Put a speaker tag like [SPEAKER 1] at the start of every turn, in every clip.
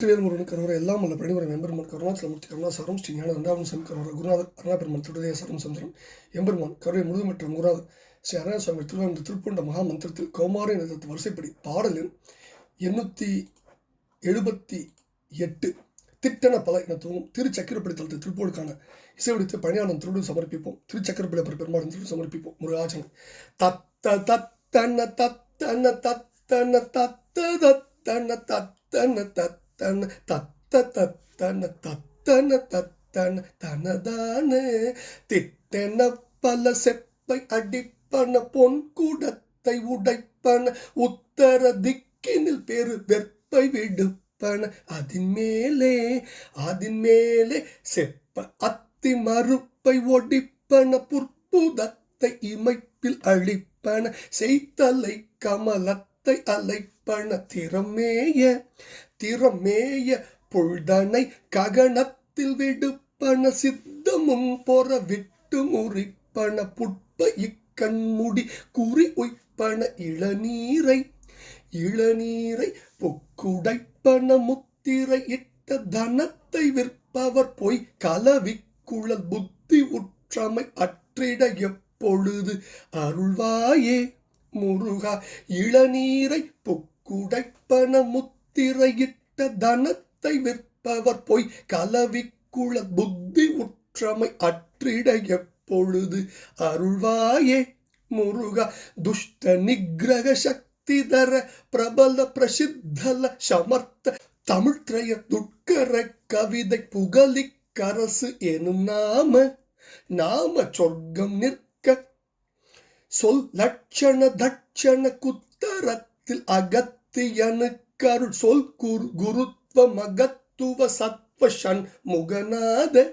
[SPEAKER 1] வெற்றிவேல் முருகன் கருவர எல்லாம் அல்ல பணிபுரம் எம்பெருமான் கருணாச்சலமூர்த்தி கருணாசாரம் ஸ்ரீ ஞான ரெண்டாவது சாமி கருவர குருநாதர் அருணாபெருமான் துடைய சரம் சந்திரம். எம்பெருமான் கருவை முழுமற்ற குருநாதர் ஸ்ரீ அருணாசாமி திருவாரூர் திருப்பூண்ட மகா மந்திரத்தில் கௌமார நிலத்து வரிசைப்படி பாடலின் எண்ணூற்றி எழுபத்தி எட்டு திட்டன பல என தூங்கும் திருச்சக்கரப்படி தளத்தை திருப்போடுக்கான இசைவடித்து பணியாளன் திருடு சமர்ப்பிப்போம். திருச்சக்கரப்படி அப்புறம் பெருமாள் திருடு சமர்ப்பிப்போம். முருகாச்சனம் தத்த தத்தன தத்தன தத்தன தத்த தத்தன தத்தன தன தத்த தத்தன தத்தன தத்தன தனதான. திட்டன பல செப்பை அடிப்பன பொன் கூடத்தை உடைப்பன. உத்தர திக்கினில் பெரு வெப்பை விடுப்பன. அதின் மேலே அதின் மேலே செப்ப அத்தி மறுப்பை ஒடிப்பன புற்புதத்தை இமைப்பில் அழிப்பன. செய்தலை கமலத்தை அலைப்பண திறமேய திறமேய பொழுதனை ககனத்தில் விடுப்பன சித்தமும் பொற விட்டு முறிப்பன புட்ப இக்கண்முடி குறி உய்ப்பன இளநீரை இளநீரை பொக்குடைப்பன முத்திரை இட்ட தனத்தை விற்பவர் பொய் கலவிக்குழல் புத்தி உற்றமை அற்றிட எப்பொழுது அருள்வாயே. முருகா இளநீரை பொக்குடைப்பன முத்திரையிட்ட தனத்தை விற்பவர் போய். கலவிக்குள புத்தி உற்றமை அற்றிட எப்பொழுது அருள்வாயே முருகா. துஷ்ட நிகிரக சக்தி தர பிரபல பிரசித்தல சமர்த்த தமிழ்த்ரய துட்கர கவிதை புகலி எனும் நாம. நாம சொர்க்கம் நிற்க சொல் லட்சண தட்சண குத்தரத்தில் அகத்தியனு கருள் சொல் குரு குருத்வ மகத்துவ சத்வ சண் முகநாத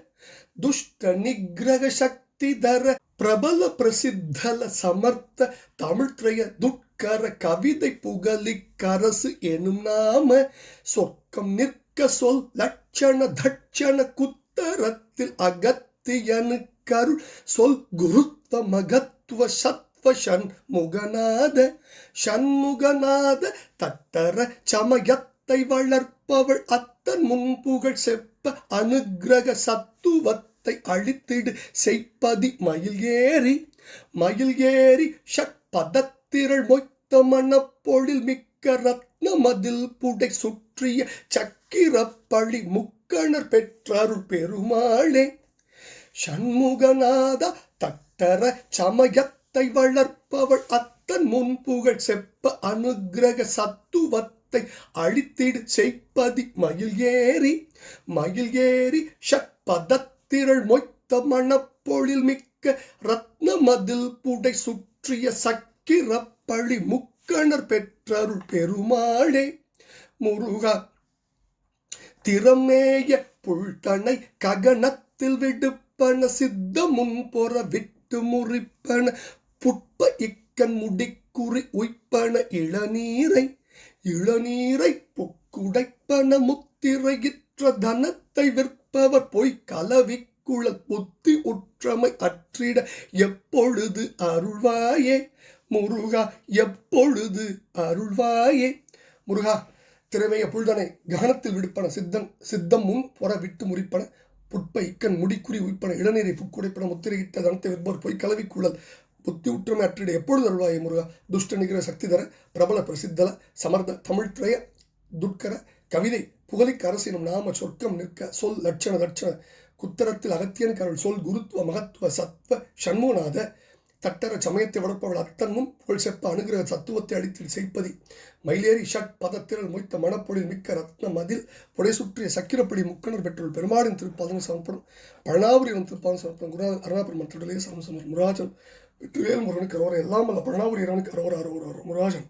[SPEAKER 1] துஷ்ட நிகிரக சக்தி தர பிரபல பிரசித்தல சமர்த்த தமிழ்த்ரய துட்கர கவிதை புகலி கரசு எனும் நாம சொர்க்கம் நிற்க சொல் லட்சண தட்சண குத்தரத்தில் அகத்தியனு கருள் சொல் குருத்வ மகத் சத்வ சத்வ முகநாத ஷண்முகநாத தத்தர சமயத்தை வளர்ப்பவள். அத்தன் முன்புகழ் செப்ப அனுகிரக சத்துவத்தை அழித்திடு. செய்ப்பதி மயில் ஏறி மயில் ஏறி ஷட்பதத்திரள் மொய்த்த மணப்பொழில் மிக்க ரத்ன மதில் புடை சுற்றிய சக்கிரப்பழி முக்கணர் பெற்றருள் பெருமாளே. ஷண்முகநாத தட்டர சமயத்தை வளர்ப்பவள். அத்தன் முன்புகழ் செப்ப அனுகிரக சத்துவத்தை அழித்திடு செய்ப்பதி மயில் ஏறி மயில் ஏறி ஷட்பதத்திரள் மொய்த்த மணப்பொழில் மிக்க ரத்ன மதில் புடை சுற்றிய சக்கிரப்பழி முக்கணர் பெற்றருள் பெருமாளே. முருகா திறமேய புல்தனை ககனத்தில் விடுப்பன சித்த முன்புற முன்பொற விட்டு முறிப்பன புட்ப இக்கன் முடிக்குறி உய்ப்பன இளநீரை இளநீரை புக்குடைப்பன முத்திரையிற்ற தனத்தை விற்பவர் பொய் கலவி குழல் புத்தி உற்றமை அற்றிட எப்பொழுது அருள்வாயே? முருகா எப்பொழுது அருள்வாயே? முருகா திறமைய புல்தனை ககனத்தில் விடுப்பன சித்தன் சித்தம் முன் புற விட்டு முறிப்பன புட்ப இக்கன் முடிக்குறி உய்ப்பன இளநீரை புக்குடைப்பன முத்திரையிட்ட தனத்தை விற்பவர் போய் கலவிக்குள்ளல் புத்தி உற்றமை அற்றிட எப்பொழுது அருள்வாய முருகா? துஷ்ட நிகர சக்தி தர பிரபல பிரசித்தல சமர்த தமிழ்த்ரய துட்கர கவிதை புகழிக்கு அரசினும் நாம சொர்க்கம் நிற்க சொல் லட்சண லட்சண குத்தரத்தில் அகத்தியன் கருள் சொல் குருத்துவ மகத்துவ சத்வ ஷண்முகநாத தட்டர சமயத்தை வளர்ப்பவள் அத்தன்மும் புகழ் செப்ப அனுகிரக சத்துவத்தை அடித்தில் செய்ப்பதி மயிலேறி ஷட் பதத்திரல் மொய்த்த மணப்பொழில் மிக்க ரத்ன மதில் புடை சுற்றிய சக்கிரப்படி முக்கணர் பெற்றோர் பெருமாளின் திருப்பாதம் சமர்ப்பணம். பழனாபுரியின் திருப்பாதம் சமர்ப்பணம். குரு அருணாபுரம் திருடலே சமம் முராஜன் வெற்றிவேல் முருகனுக்கு அரோர. எல்லாம் அல்ல பழனாபுரி இறைவனுக்கு அரோர முராஜன்.